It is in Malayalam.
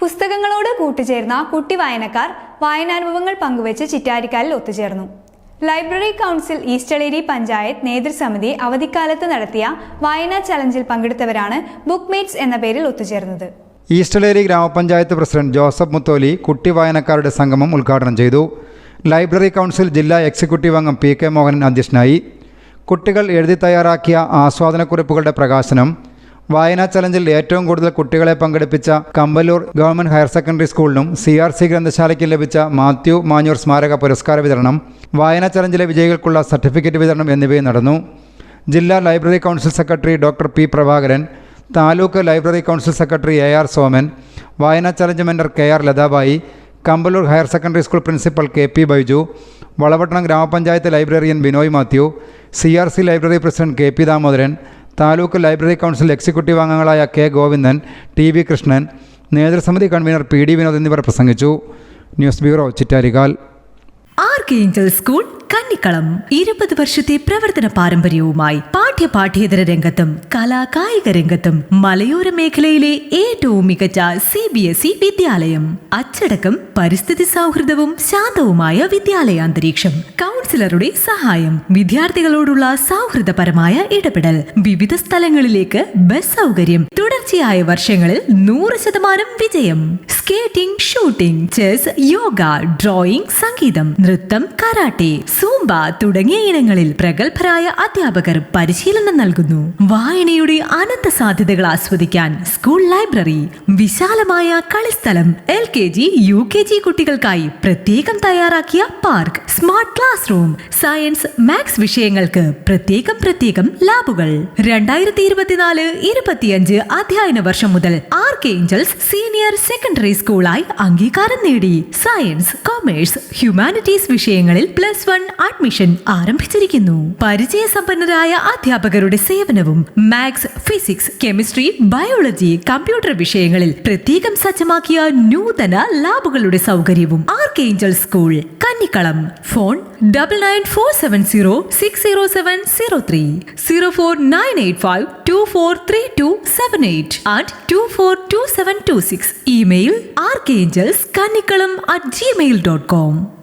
പുസ്തകങ്ങളോട് കൂട്ടുചേർന്ന കുട്ടി വായനക്കാർ വായനാനുഭവങ്ങൾ പങ്കുവച്ച് ചിറ്റാരിക്കാലിൽ ഒത്തുചേർന്നു. ലൈബ്രറി കൗൺസിൽ ഈസ്റ്റളേരി പഞ്ചായത്ത് നേതൃസമിതി അവധിക്കാലത്ത് നടത്തിയ വായനാ ചലഞ്ചിൽ പങ്കെടുത്തവരാണ് ബുക്ക് മേറ്റ്സ് എന്ന പേരിൽ ഒത്തുചേർന്നത്. ഈസ്റ്റളേരി ഗ്രാമപഞ്ചായത്ത് പ്രസിഡന്റ് ജോസഫ് മുത്തോലി കുട്ടി വായനക്കാരുടെ സംഗമം ഉദ്ഘാടനം ചെയ്തു. ലൈബ്രറി കൗൺസിൽ ജില്ലാ എക്സിക്യൂട്ടീവ് അംഗം പി കെ മോഹനൻ അധ്യക്ഷനായി. കുട്ടികൾ എഴുതി തയ്യാറാക്കിയ ആസ്വാദനക്കുറിപ്പുകളുടെ പ്രകാശനം വായനാ ചലഞ്ചിൽ ഏറ്റവും കൂടുതൽ കുട്ടികളെ പങ്കെടുപ്പിച്ച കമ്പലൂർ ഗവൺമെന്റ് ഹയർ സെക്കൻഡറി സ്കൂളിനും സി ആർ സി ഗ്രന്ഥശാലയ്ക്കും ലഭിച്ച മാത്യു മാഞ്ഞൂർ സ്മാരക പുരസ്കാര വിതരണം വായനാ ചലഞ്ചിലെ വിജയികൾക്കുള്ള സർട്ടിഫിക്കറ്റ് വിതരണം എന്നിവയും നടന്നു. ജില്ലാ library council secretary doctor P. Prabhakaran taluk library council secretary A R Soman വായനാ challenge mentor K R Lathabai Kambalur higher secondary school principal K P Baiju Valavattanam ഗ്രാമപഞ്ചായത്ത് librarian Binoy Mathew C R C library president K P Damodaran taluk library council executive അംഗങ്ങളായ K Govindan T V Krishnan നേതൃസമിതി convener P D Vinod എന്നിവർ പ്രസംഗിച്ചു. News bureau Chittarikkal. R K school Kannikkalam. ഇരുപത് വർഷത്തെ പ്രവർത്തന പാരമ്പര്യവുമായി പാഠ്യ പാഠ്യേതര രംഗത്തും കലാകായിക രംഗത്തും മലയോര മേഖലയിലെ ഏറ്റവും മികച്ച സി ബി എസ് ഇ വിദ്യാലയം. അച്ചടക്കം പരിസ്ഥിതി സൗഹൃദവും ശാന്തവുമായ വിദ്യാലയാന്തരീക്ഷം കൗൺസിലറുടെ സഹായം വിദ്യാർത്ഥികളോടുള്ള സൗഹൃദപരമായ ഇടപെടൽ വിവിധ സ്ഥലങ്ങളിലേക്ക് ബസ് സൗകര്യം തുടർച്ചയായ വർഷങ്ങളിൽ നൂറ് ശതമാനം വിജയം. Skating shooting chess yoga drawing സംഗീതം നൃത്തം കരാട്ടെ സൂംബ തുടങ്ങിയ ഇനങ്ങളിൽ പ്രഗത്ഭരായ അധ്യാപകർ പരിശീലനം നൽകുന്നു. വായനയുടെ അനന്ത സാധ്യതകൾ ആസ്വദിക്കാൻ സ്കൂൾ ലൈബ്രറി വിശാലമായ കളിസ്ഥലം L K G U K G കുട്ടികൾക്കായി പ്രത്യേകം തയ്യാറാക്കിയ park smart class room science maths വിഷയങ്ങൾക്ക് പ്രത്യേകം പ്രത്യേകം ലാബുകൾ. രണ്ടായിരത്തി ഇരുപത്തിനാല് ഇരുപത്തിയഞ്ച് അധ്യയന വർഷം മുതൽ ആർക്ക് ഏഞ്ചൽസ് സീനിയർ സെക്കൻഡറി സ്കൂളായി അംഗീകാരം നേടി. സയൻസ് കൊമേഴ്സ് ഹ്യൂമാനിറ്റീസ് വിഷയങ്ങളിൽ പ്ലസ് വൺ അഡ്മിഷൻ ആരംഭിച്ചിരിക്കുന്നു. പരിചയസമ്പന്നരായ അധ്യാപകരുടെ സേവനവും maths physics chemistry biology computer വിഷയങ്ങളിൽ പ്രത്യേകം സജ്ജമാക്കിയ നൂതന ലാബുകളുടെ സൗകര്യവും ark angels school Kannikkalam. Phone double nine four seven zero six zero seven zero three zero four nine eight five two four three two seven eight and two four two seven two six email ark angels Kannikkalam at Gmail dot com